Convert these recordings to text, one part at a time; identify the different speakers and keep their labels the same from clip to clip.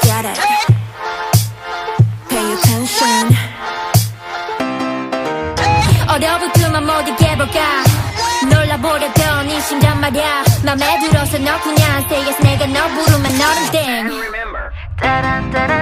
Speaker 1: get it. Pay attention. 어려울
Speaker 2: 그만 못 이겨볼까? 놀라보려던 이 심장 말야. 맘에 들어서 너 그냥 Say yes 내가 너
Speaker 1: 부르면 너는 땡. 따란
Speaker 2: 따란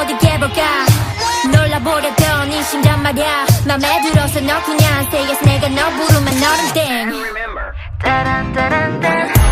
Speaker 1: 어디게볼까? 놀라보려던 이 심장 말야. 맘에 들어서 너 그냥 say yes 내가 너 부르면 너는 땡.
Speaker 2: 따란 따란 따란